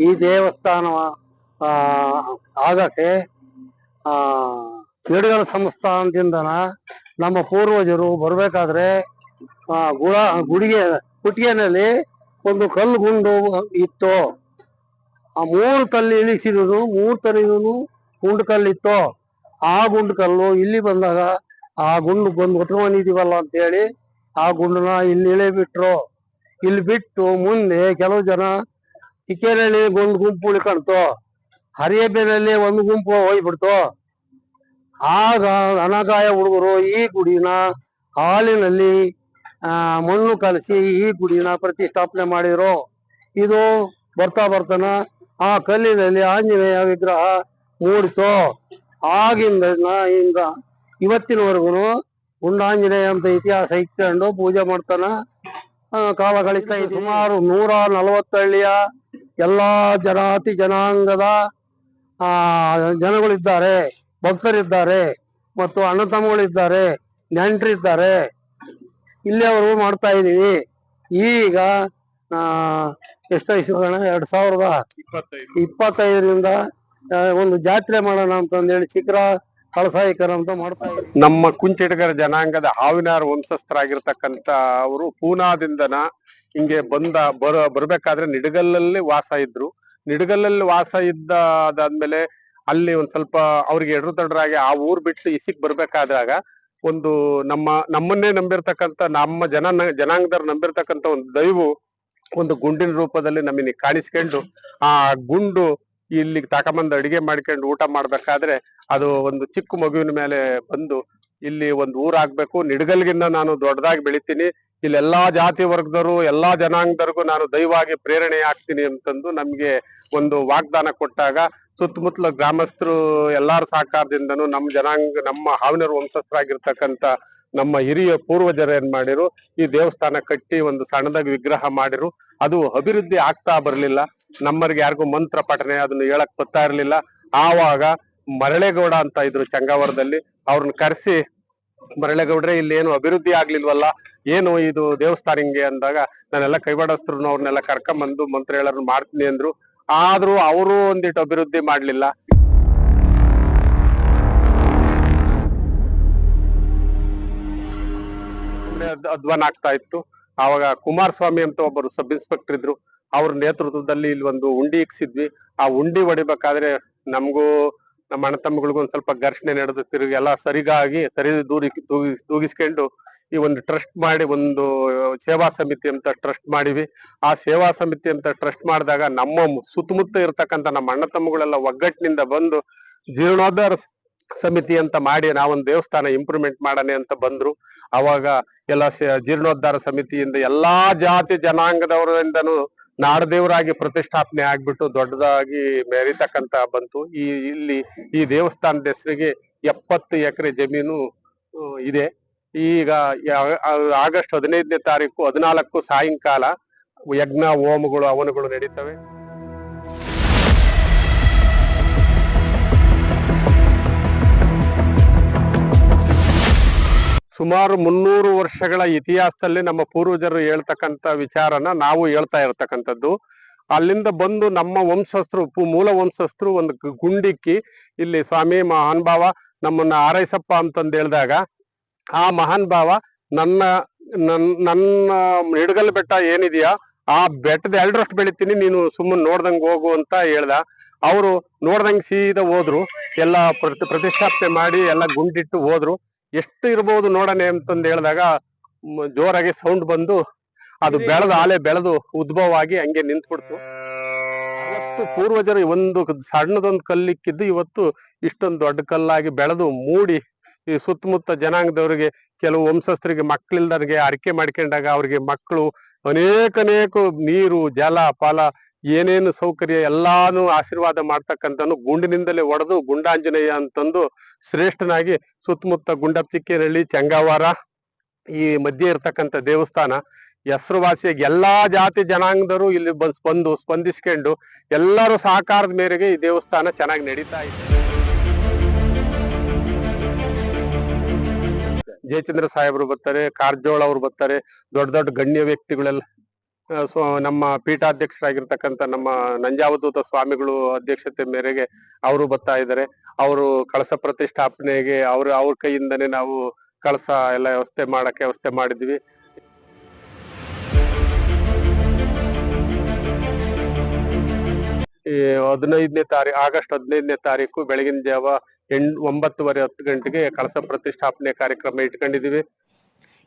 ಈ ದೇವಸ್ಥಾನ ಆಗಕ್ಕೆ, ಆ ನಿಡುಗಲ ಸಂಸ್ಥಾನದಿಂದನ ನಮ್ಮ ಪೂರ್ವಜರು ಬರಬೇಕಾದ್ರೆ, ಆ, ಗುಳ, ಗುಡಿಗೆ ಕುಟಿಗೆನಲ್ಲಿ ಒಂದು ಕಲ್ಲು ಗುಂಡು ಇತ್ತು. ಆ ಮೂರು ತಲ್ಲಿ ಇಳಿಸಿದ್ರು ಮೂರು ತಲೆಗೂ ಗುಂಡು ಕಲ್ಲಿತ್ತು. ಆ ಗುಂಡು ಕಲ್ಲು ಇಲ್ಲಿ ಬಂದಾಗ, ಆ ಗುಂಡು ಬಂದು ಹೊತ್ಕೊಂಡಿದೀವಲ್ಲ ಅಂತ ಹೇಳಿ ಆ ಗುಂಡನ್ನ ಇಲ್ಲಿ ಇಳಿಬಿಟ್ರು ಇಲ್ಲಿ ಬಿಟ್ಟು ಮುಂದೆ ಕೆಲವು ಜನ ತಿಕ್ಕೇನಹಳ್ಳಿ ಒಂದು ಗುಂಪು ಉಳ್ಕೊಳ್ತು ಹರಿಯಬ್ಬೆನಲ್ಲಿ ಒಂದು ಗುಂಪು ಹೋಗ್ಬಿಡ್ತು ಆಗ ಅನಗಾಯ ಹುಡುಗರು ಈ ಗುಡಿನ ಹಾಲಿನಲ್ಲಿ ಮಣ್ಣು ಕಲಸಿ ಈ ಗುಡಿನ ಪ್ರತಿಷ್ಠಾಪನೆ ಮಾಡಿದ್ರು. ಇದು ಬರ್ತಾ ಬರ್ತಾನ ಆ ಕಲ್ಲಿನಲ್ಲಿ ಆಂಜನೇಯ ವಿಗ್ರಹ ಮೂಡಿತು. ಆಗಿಂದ ಇಂದ ಇವತ್ತಿನವರೆಗೂ ಗುಂಡಾಂಜನೇಯ ಅಂತ ಇತಿಹಾಸ ಇಟ್ಕೊಂಡು ಪೂಜೆ ಮಾಡ್ತಾನ ಕಾಲ ಕಳೀತಾ ಸುಮಾರು ನೂರ ನಲವತ್ತು ಹಳ್ಳಿಯ ಎಲ್ಲಾ ಜನಾತಿ ಜನಾಂಗದ ಆ ಜನಗಳಿದ್ದಾರೆ. ಭಕ್ತರಿದ್ದಾರೆ ಮತ್ತು ಅಣ್ಣ ತಮ್ಮಗಳಿದ್ದಾರೆ ನೆಂಟರಿದ್ದಾರೆ ಇಲ್ಲಿಯವರು ಮಾಡ್ತಾ ಇದೀವಿ ಈಗ ಆ ಎಷ್ಟು ಇಸ್ವಿಗಣ ಎರಡ್ ಸಾವಿರದ ಇಪ್ಪತ್ತೈದು. ಇಪ್ಪತ್ತೈದರಿಂದ ಆ, ಒಂದು ಜಾತ್ರೆ ಮಾಡೋಣ ಅಂತಂದೇಳಿ ಚಿಕ್ರ ಕಳಸಾಯಿಕರ ಅಂತ ಮಾಡ್ತಾ ನಮ್ಮ ಕುಂಚಿಟಗರ ಜನಾಂಗದ ಹಾವಿನಾರು ವಂಶಸ್ಥರಾಗಿರ್ತಕ್ಕಂತ ಅವರು ಪೂನಾದಿಂದನ ಹಿಂಗೆ ಬಂದ ಬರ, ಬರ್ಬೇಕಾದ್ರೆ ನಿಡಗಲ್ಲಲ್ಲಿ ವಾಸ ಇದ್ರು. ನಿಡಗಲ್ಲಲ್ಲಿ ವಾಸ ಇದ್ದ ಅದಾದ್ಮೇಲೆ ಅಲ್ಲಿ ಒಂದ್ ಸ್ವಲ್ಪ ಅವ್ರಿಗೆ ಎಡ್ರು ತಡ್ರಾಗಿ ಆ ಊರ್ ಬಿಟ್ಟು ಇಸಿಕ್ ಬರ್ಬೇಕಾದಾಗ ಒಂದು ನಮ್ಮ, ನಮ್ಮನ್ನೇ ನಂಬಿರ್ತಕ್ಕಂತ ನಮ್ಮ ಜನ, ಜನಾಂಗದವ್ರು ನಂಬಿರ್ತಕ್ಕಂತ ಒಂದು ದೈವು ಒಂದು ಗುಂಡಿನ ರೂಪದಲ್ಲಿ ನಮ್ಮನ್ನ ಕಾಣಿಸ್ಕೊಂಡು ಆ ಗುಂಡು ಇಲ್ಲಿಗೆ ತಕೊಂಬಂದು ಅಡಿಗೆ ಮಾಡ್ಕೊಂಡು ಊಟ ಮಾಡ್ಬೇಕಾದ್ರೆ ಅದು ಒಂದು ಚಿಕ್ಕ ಮಗುವಿನ ಮೇಲೆ ಬಂದು ಇಲ್ಲಿ ಒಂದು ಊರಾಗ್ಬೇಕು ನಿಡಗಲ್ಗಿನ್ನ ನಾನು ದೊಡ್ಡದಾಗಿ ಬೆಳಿತೀನಿ. ಇಲ್ಲಿ ಎಲ್ಲಾ ಜಾತಿ ವರ್ಗದವರು, ಎಲ್ಲಾ ಜನಾಂಗದವ್ರಿಗೂ ನಾನು ದೈವಾಗಿ ಪ್ರೇರಣೆ ಆಗ್ತೀನಿ ಅಂತಂದು ನಮ್ಗೆ ಒಂದು ವಾಗ್ದಾನ ಕೊಟ್ಟಾಗ ಸುತ್ತಮುತ್ತಲ ಗ್ರಾಮಸ್ಥರು ಎಲ್ಲಾರ ಸಹಕಾರದಿಂದನೂ ನಮ್ಮ ಜನಾಂಗ, ನಮ್ಮ ಹಾವಿನರು ವಂಶಸ್ಥರಾಗಿರ್ತಕ್ಕಂತ ನಮ್ಮ ಹಿರಿಯ ಪೂರ್ವಜರು ಏನ್ ಮಾಡಿರು, ಈ ದೇವಸ್ಥಾನ ಕಟ್ಟಿ ಒಂದು ಸಣ್ಣದಾಗಿ ವಿಗ್ರಹ ಮಾಡಿರು. ಅದು ಅಭಿವೃದ್ಧಿ ಆಗ್ತಾ ಬರಲಿಲ್ಲ. ನಮ್ಮರಿಗೆ ಯಾರಿಗೂ ಮಂತ್ರ ಪಠನೆ ಅದನ್ನು ಹೇಳಕ್ ಗೊತ್ತಾ ಇರ್ಲಿಲ್ಲ. ಆವಾಗ ಮರಳೆಗೌಡ ಅಂತ ಇದ್ರು ಚಂಗಾವರದಲ್ಲಿ, ಅವ್ರನ್ನ ಕರೆಸಿ ಮರಳೇಗೌಡ್ರೆ ಇಲ್ಲಿ ಏನು ಅಭಿವೃದ್ಧಿ ಆಗ್ಲಿಲ್ವಲ್ಲ? ಏನು ಇದು ದೇವಸ್ಥಾನ ಹಿಂಗೆ ಅಂದಾಗ ನಾನೆಲ್ಲ ಕೈವಾಡಸ್ತ್ರನ್ನ ಅವ್ರನ್ನೆಲ್ಲ ಕರ್ಕೊಂಬಂದು ಮಂತ್ರಿ ಹೇಳೋರ್ನ ಮಾಡ್ತೀನಿ ಅಂದ್ರು. ಆದ್ರೂ ಅವರು ಒಂದಿಟ್ಟು ಅಭಿವೃದ್ಧಿ ಮಾಡ್ಲಿಲ್ಲ. ಅಧ್ವಾನ ಆಗ್ತಾ ಇತ್ತು. ಆವಾಗ ಕುಮಾರಸ್ವಾಮಿ ಅಂತ ಒಬ್ಬರು ಸಬ್ ಇನ್ಸ್ಪೆಕ್ಟರ್ ಇದ್ರು. ಅವ್ರ ನೇತೃತ್ವದಲ್ಲಿ ಇಲ್ಲಿ ಒಂದು ಉಂಡಿ ಇಕ್ಸಿದ್ವಿ. ಆ ಉಂಡಿ ಹೊಡಿಬೇಕಾದ್ರೆ ನಮಗೂ ನಮ್ಮ ಅಣ್ಣ ತಮ್ಮಗಳಿಗೂ ಒಂದ್ ಸ್ವಲ್ಪ ಘರ್ಷಣೆ ನಡೆದು ತಿರುಗಿ ಎಲ್ಲ ಸರಿಗಾಗಿ ಸರಿ ದೂರಿ ತೂಗಿ ತೂಗಿಸ್ಕೊಂಡು ಈ ಒಂದು ಟ್ರಸ್ಟ್ ಮಾಡಿ ಒಂದು ಸೇವಾ ಸಮಿತಿ ಅಂತ ಟ್ರಸ್ಟ್ ಮಾಡಿವಿ. ಆ ಸೇವಾ ಸಮಿತಿ ಅಂತ ಟ್ರಸ್ಟ್ ಮಾಡಿದಾಗ ನಮ್ಮ ಸುತ್ತಮುತ್ತ ಇರತಕ್ಕಂತ ನಮ್ಮ ಅಣ್ಣ ತಮ್ಮಗಳೆಲ್ಲ ಒಗ್ಗಟ್ಟಿನಿಂದ ಬಂದು ಜೀರ್ಣೋದ್ಧಾರ ಸಮಿತಿ ಅಂತ ಮಾಡಿ ನಾವೊಂದು ದೇವಸ್ಥಾನ ಇಂಪ್ರೂವ್ಮೆಂಟ್ ಮಾಡನೆ ಅಂತ ಬಂದ್ರು. ಅವಾಗ ಎಲ್ಲ ಜೀರ್ಣೋದ್ಧಾರ ಸಮಿತಿಯಿಂದ ಎಲ್ಲಾ ಜಾತಿ ಜನಾಂಗದವರಿಂದನೂ ನಾಡದೇವರಾಗಿ ಪ್ರತಿಷ್ಠಾಪನೆ ಆಗ್ಬಿಟ್ಟು ದೊಡ್ಡದಾಗಿ ಮೆರಿತಕ್ಕಂತ ಬಂತು. ಈ, ಇಲ್ಲಿ ಈ ದೇವಸ್ಥಾನದ ಹೆಸರಿಗೆ ಎಪ್ಪತ್ತು ಎಕರೆ ಜಮೀನು ಇದೆ. ಈಗ ಆಗಸ್ಟ್ ಹದಿನೈದನೇ ತಾರೀಕು ಹದಿನಾಲ್ಕು ಸಾಯಂಕಾಲ ಯಜ್ಞ, ಹೋಮಗಳು ಅವನುಗಳು ನಡೀತವೆ. ಸುಮಾರು ಮುನ್ನೂರು ವರ್ಷಗಳ ಇತಿಹಾಸದಲ್ಲಿ ನಮ್ಮ ಪೂರ್ವಜರು ಹೇಳ್ತಕ್ಕಂಥ ವಿಚಾರನ ನಾವು ಹೇಳ್ತಾ ಇರ್ತಕ್ಕಂಥದ್ದು. ಅಲ್ಲಿಂದ ಬಂದು ನಮ್ಮ ವಂಶಸ್ಥರು ಮೂಲ ವಂಶಸ್ಥರು ಒಂದು ಗುಂಡಿಕ್ಕಿ, ಇಲ್ಲಿ ಸ್ವಾಮಿ ಮಹಾನ್ ಭಾವ ನಮ್ಮನ್ನ ಆರೈಸಪ್ಪ ಅಂತಂದು ಹೇಳಿದಾಗ, ಆ ಮಹಾನ್ ಭಾವ ನನ್ನ ನನ್ನ ನನ್ನ ಹಿಡಗಲ್ ಬೆಟ್ಟ ಏನಿದೆಯಾ, ಆ ಬೆಟ್ಟದ ಎರಡರಷ್ಟು ಬೆಳಿತೀನಿ, ನೀನು ಸುಮ್ಮನೆ ನೋಡ್ದಂಗೆ ಹೋಗು ಅಂತ ಹೇಳ್ದ. ಅವರು ನೋಡ್ದಂಗೆ ಸೀದಾ ಹೋದ್ರು, ಎಲ್ಲ ಪ್ರತಿ, ಪ್ರತಿಷ್ಠಾಪನೆ ಮಾಡಿ ಎಲ್ಲ ಗುಂಡಿಟ್ಟು ಹೋದ್ರು. ಎಷ್ಟು ಇರ್ಬೋದು ನೋಡನೆ ಅಂತಂದು ಹೇಳಿದಾಗ ಜೋರಾಗಿ ಸೌಂಡ್ ಬಂದು ಅದು ಬೆಳೆದ ಆಲೆ ಬೆಳೆದು ಉದ್ಭವ ಆಗಿ ಹಂಗೆ ನಿಂತ್ಬಿಡ್ತು. ಇವತ್ತು ಪೂರ್ವಜರು ಒಂದು ಸಣ್ಣದೊಂದು ಕಲ್ಲಿಕ್ಕಿದ್ದು ಇವತ್ತು ಇಷ್ಟೊಂದು ದೊಡ್ಡ ಕಲ್ಲಾಗಿ ಬೆಳೆದು ಮೂಡಿ ಈ ಸುತ್ತಮುತ್ತ ಜನಾಂಗದವರಿಗೆ ಕೆಲವು ವಂಶಸ್ಥರಿಗೆ ಮಕ್ಕಳಿಲ್ದವ್ರಿಗೆ ಅರಿಕೆ ಮಾಡ್ಕೊಂಡಾಗ ಅವ್ರಿಗೆ ಮಕ್ಕಳು ಅನೇಕ ಅನೇಕ ನೀರು ಜಲ ಫಲ ಏನೇನು ಸೌಕರ್ಯ ಎಲ್ಲಾನು ಆಶೀರ್ವಾದ ಮಾಡ್ತಕ್ಕಂಥನು ಗುಂಡಿನಿಂದಲೇ ಒಡೆದು ಗುಂಡಾಂಜನೇಯ ಅಂತಂದು ಶ್ರೇಷ್ಠನಾಗಿ ಸುತ್ತಮುತ್ತ ಗುಂಡಪ್ಚಿಕ್ಕೇನಹಳ್ಳಿ ಚಂಗಾವಾರ, ಈ ಮಧ್ಯೆ ಇರ್ತಕ್ಕಂಥ ದೇವಸ್ಥಾನ, ಹೆಸರುವಾಸಿಯಾಗಿ ಎಲ್ಲಾ ಜಾತಿ ಜನಾಂಗದವರು ಇಲ್ಲಿ ಬಂದ್ ಸ್ಪಂದಿಸ್ಕೊಂಡು ಎಲ್ಲರೂ ಸಹಕಾರದ ಮೇರೆಗೆ ಈ ದೇವಸ್ಥಾನ ಚೆನ್ನಾಗಿ ನಡೀತಾ ಇದೆ. ಜಯಚಂದ್ರ ಸಾಹೇಬರು ಬರ್ತಾರೆ, ಕಾರಜೋಳ ಅವ್ರು ಬರ್ತಾರೆ, ದೊಡ್ಡ ದೊಡ್ಡ ಗಣ್ಯ ವ್ಯಕ್ತಿಗಳೆಲ್ಲ ಸೊ, ನಮ್ಮ ಪೀಠಾಧ್ಯಕ್ಷರಾಗಿರ್ತಕ್ಕಂತ ನಮ್ಮ ನಂಜಾವಧೂತ ಸ್ವಾಮಿಗಳು ಅಧ್ಯಕ್ಷತೆ ಮೇರೆಗೆ ಅವರು ಬರ್ತಾ ಇದ್ದಾರೆ. ಅವರು ಕಳಸ ಪ್ರತಿಷ್ಠಾಪನೆಗೆ ಅವ್ರ ಅವ್ರ ಕೈಯಿಂದನೇ ನಾವು ಕಳಸ ಎಲ್ಲ ವ್ಯವಸ್ಥೆ ಮಾಡಕ್ಕೆ ವ್ಯವಸ್ಥೆ ಮಾಡಿದ್ವಿ. ಈ ಹದಿನೈದನೇ ತಾರೀಕು ಆಗಸ್ಟ್ ಹದಿನೈದನೇ ತಾರೀಕು ಬೆಳಗಿನ ಜಾವ ಎಂಟ್, ಒಂಬತ್ತುವರೆ ಹತ್ತು ಗಂಟೆಗೆ ಕಳಸ ಪ್ರತಿಷ್ಠಾಪನೆ ಕಾರ್ಯಕ್ರಮ ಇಟ್ಕೊಂಡಿದೀವಿ